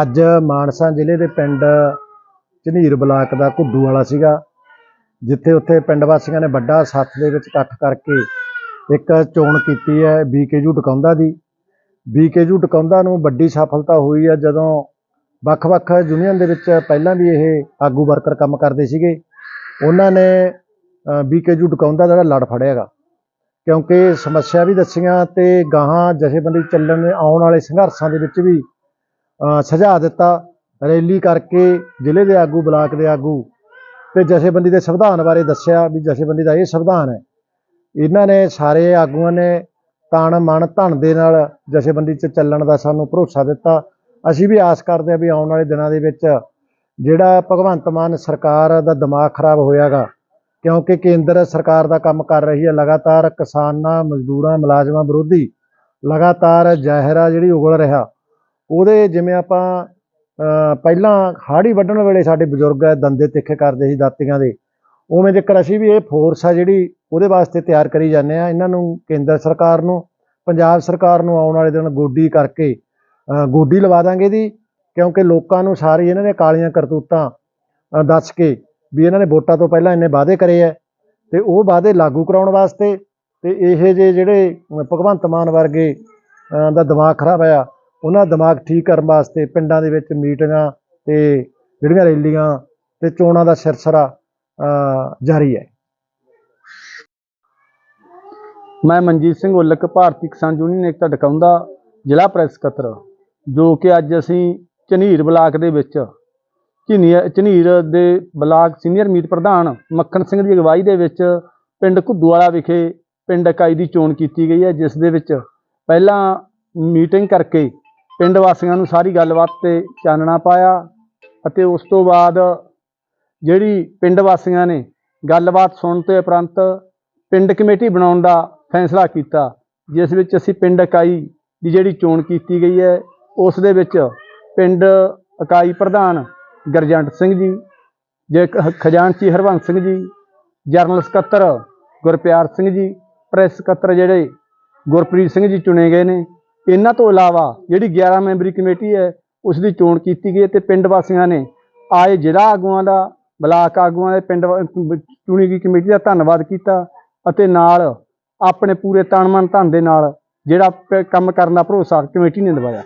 ਅੱਜ ਮਾਨਸਾ ਜ਼ਿਲ੍ਹੇ ਦੇ ਪਿੰਡ ਝਨੀਰ ਬਲਾਕ ਦਾ ਘੁੱਡੂ ਵਾਲਾ ਸੀਗਾ, ਜਿੱਥੇ ਉੱਥੇ ਪਿੰਡ ਵਾਸੀਆਂ ਨੇ ਵੱਡਾ ਸੱਥ ਦੇ ਵਿੱਚ ਇਕੱਠ ਕਰਕੇ ਇੱਕ ਚੋਣ ਕੀਤੀ ਹੈ ਬੀਕੇਯੂ ਟਕਾਉਂਦਾ ਦੀ। ਬੀਕੇਯੂ ਟਕਾਉਂਦਾ ਨੂੰ ਵੱਡੀ ਸਫਲਤਾ ਹੋਈ ਹੈ ਜਦੋਂ ਵੱਖ-ਵੱਖ ਯੂਨੀਅਨ ਦੇ ਵਿੱਚ ਪਹਿਲਾਂ ਵੀ ਇਹ ਆਗੂ ਵਰਕਰ ਕੰਮ ਕਰਦੇ ਸੀਗੇ। ਉਹਨਾਂ ਨੇ ਬੀਕੇਯੂ ਟਕਾਉਂਦਾ ਜਿਹੜਾ ਲੜ ਫੜਿਆਗਾ ਕਿਉਂਕਿ ਸਮੱਸਿਆ ਵੀ ਦੱਸੀਆਂ ਤੇ ਗਾਹਾਂ ਜਥੇਬੰਦੀ ਚੱਲਣ ਆਉਣ ਵਾਲੇ ਸੰਘਰਸ਼ਾਂ ਦੇ ਵਿੱਚ ਵੀ ਸੁਝਾਅ ਦਿੱਤਾ ਰੈਲੀ ਕਰਕੇ ਜ਼ਿਲ੍ਹੇ ਦੇ ਆਗੂ, ਬਲਾਕ ਦੇ ਆਗੂ ਤੇ ਜਥੇਬੰਦੀ ਦੇ ਸੰਵਿਧਾਨ ਬਾਰੇ ਦੱਸਿਆ ਵੀ ਜਥੇਬੰਦੀ ਦਾ ਇਹ ਸੰਵਿਧਾਨ ਹੈ। ਇਹਨਾਂ ਨੇ ਸਾਰੇ ਆਗੂਆਂ ਨੇ ਤਨ ਮਨ ਧਨ ਦੇ ਨਾਲ ਜਥੇਬੰਦੀ 'ਚ ਚੱਲਣ ਦਾ ਸਾਨੂੰ ਭਰੋਸਾ ਦਿੱਤਾ। ਅਸੀਂ ਵੀ ਆਸ ਕਰਦੇ ਹਾਂ ਵੀ ਆਉਣ ਵਾਲੇ ਦਿਨਾਂ ਦੇ ਵਿੱਚ ਜਿਹੜਾ ਭਗਵੰਤ ਮਾਨ ਸਰਕਾਰ ਦਾ ਦਿਮਾਗ ਖਰਾਬ ਹੋਇਆਗਾ, ਕਿਉਂਕਿ ਕੇਂਦਰ ਸਰਕਾਰ ਦਾ ਕੰਮ ਕਰ ਰਹੀ ਹੈ ਲਗਾਤਾਰ ਕਿਸਾਨਾਂ, ਮਜ਼ਦੂਰਾਂ, ਮੁਲਾਜ਼ਮਾਂ ਵਿਰੋਧੀ ਲਗਾਤਾਰ ਜ਼ਾਹਿਰਾ ਜਿਹੜੀ ਉਗਲ ਰਿਹਾ। ਉਹਦੇ ਜਿਵੇਂ ਆਪਾਂ ਪਹਿਲਾਂ ਹਾੜੀ ਵੱਢਣ ਵੇਲੇ ਸਾਡੇ ਬਜ਼ੁਰਗ ਦੰਦੇ ਤਿੱਖੇ ਕਰਦੇ ਸੀ ਦਾਤੀਆਂ ਦੇ, ਉਵੇਂ ਜੇਕਰ ਅਸੀਂ ਵੀ ਇਹ ਫੋਰਸ ਆ ਜਿਹੜੀ ਉਹਦੇ ਵਾਸਤੇ ਤਿਆਰ ਕਰੀ ਜਾਂਦੇ ਆ, ਇਹਨਾਂ ਨੂੰ ਕੇਂਦਰ ਸਰਕਾਰ ਨੂੰ, ਪੰਜਾਬ ਸਰਕਾਰ ਨੂੰ ਆਉਣ ਵਾਲੇ ਦਿਨ ਗੋਡੀ ਕਰਕੇ ਗੋਡੀ ਲਵਾ ਦਾਂਗੇ ਦੀ ਕਿਉਂਕਿ ਲੋਕਾਂ ਨੂੰ ਸਾਰੀ ਇਹਨਾਂ ਨੇ ਕਾਲੀਆਂ ਕਰਤੂਤਾਂ ਦੱਸ ਕੇ ਵੀ ਇਹਨਾਂ ਨੇ ਵੋਟਾਂ ਤੋਂ ਪਹਿਲਾਂ ਇੰਨੇ ਵਾਅਦੇ ਕਰੇ ਐ ਤੇ ਉਹ ਵਾਅਦੇ ਲਾਗੂ ਕਰਾਉਣ ਵਾਸਤੇ ਤੇ ਇਹ ਜੇ ਜਿਹੜੇ ਭਗਵੰਤ ਮਾਨ ਵਰਗੇ ਦਾ ਦਿਮਾਗ ਖਰਾਬ ਆ ਉਹਨਾਂ ਦਿਮਾਗ ਠੀਕ ਕਰਨ ਵਾਸਤੇ ਪਿੰਡਾਂ ਦੇ ਵਿੱਚ ਮੀਟਿੰਗਾਂ ਤੇ ਜਿਹੜੀਆਂ ਰੈਲੀਆਂ ਤੇ ਚੋਣਾਂ ਦਾ ਸਿਰਸਰਾ ਜਾਰੀ ਹੈ। ਮੈਂ ਮਨਜੀਤ ਸਿੰਘ ਉਲਕ, ਭਾਰਤੀ ਕਿਸਾਨ ਯੂਨੀਅਨ ਏਕਤਾ ਡਕਾਉਂਦਾ ਜ਼ਿਲ੍ਹਾ ਪ੍ਰੈਸ ਸਕੱਤਰ, ਜੋ ਕਿ ਅੱਜ ਅਸੀਂ ਝਨੀਰ ਬਲਾਕ ਦੇ ਵਿੱਚ, ਝਨੀਰ ਝਨੀਰ ਦੇ ਬਲਾਕ ਸੀਨੀਅਰ ਮੀਤ ਪ੍ਰਧਾਨ ਮੱਖਣ ਸਿੰਘ ਦੀ ਅਗਵਾਈ ਦੇ ਵਿੱਚ ਪਿੰਡ ਘੁੱਦੂਵਾਲਾ ਵਿਖੇ ਪਿੰਡ ਇਕਾਈ ਦੀ ਚੋਣ ਕੀਤੀ ਗਈ ਹੈ, ਜਿਸ ਦੇ ਵਿੱਚ ਪਹਿਲਾਂ ਮੀਟਿੰਗ ਕਰਕੇ ਪਿੰਡ ਵਾਸੀਆਂ ਨੂੰ ਸਾਰੀ ਗੱਲਬਾਤ ਤੇ ਚਾਨਣਾ ਪਾਇਆ ਅਤੇ ਉਸ ਤੋਂ ਬਾਅਦ ਜਿਹੜੀ ਪਿੰਡ ਵਾਸੀਆਂ ਨੇ ਗੱਲਬਾਤ ਸੁਣਨ ਤੇ ਉਪਰੰਤ ਪਿੰਡ ਕਮੇਟੀ ਬਣਾਉਣ ਦਾ ਫੈਸਲਾ ਕੀਤਾ, ਜਿਸ ਵਿੱਚ ਅਸੀਂ ਪਿੰਡ ਇਕਾਈ ਦੀ ਜਿਹੜੀ ਚੋਣ ਕੀਤੀ ਗਈ ਹੈ, ਉਸ ਦੇ ਵਿੱਚ ਪਿੰਡ ਇਕਾਈ ਪ੍ਰਧਾਨ ਗਰਜੰਟ ਸਿੰਘ ਜੀ, ਜੇ ਖਜ਼ਾਨਚੀ ਹਰਵੰਸ ਸਿੰਘ ਜੀ ਜਰਨਲ ਸਕੱਤਰ ਗੁਰਪਿਆਰ ਸਿੰਘ ਜੀ, ਪ੍ਰੈਸ ਸਕੱਤਰ ਜਿਹੜੇ ਗੁਰਪ੍ਰੀਤ ਸਿੰਘ ਜੀ ਚੁਣੇ ਗਏ ਨੇ ਇਹਨਾਂ ਤੋਂ ਇਲਾਵਾ ਜਿਹੜੀ 11 ਮੈਂਬਰੀ ਕਮੇਟੀ ਹੈ ਉਸ ਦੀ ਚੋਣ ਕੀਤੀ ਗਈ ਹੈ ਤੇ ਪਿੰਡ ਵਾਸੀਆਂ ਨੇ ਆਏ ਜ਼ਿਲ੍ਹਾ ਆਗੂਆਂ ਦਾ, ਬਲਾਕ ਆਗੂਆਂ ਦੇ ਪਿੰਡ ਵਾ- ਚੁਣੀ ਗਈ ਕਮੇਟੀ ਦਾ ਧੰਨਵਾਦ ਕੀਤਾ ਅਤੇ ਨਾਲ ਆਪਣੇ ਪੂਰੇ ਤਨ ਮਨ ਧਨ ਦੇ ਨਾਲ ਜਿਹੜਾ ਕੰਮ ਕਰਨ ਦਾ ਭਰੋਸਾ ਕਮੇਟੀ ਨੇ ਦਿਵਾਇਆ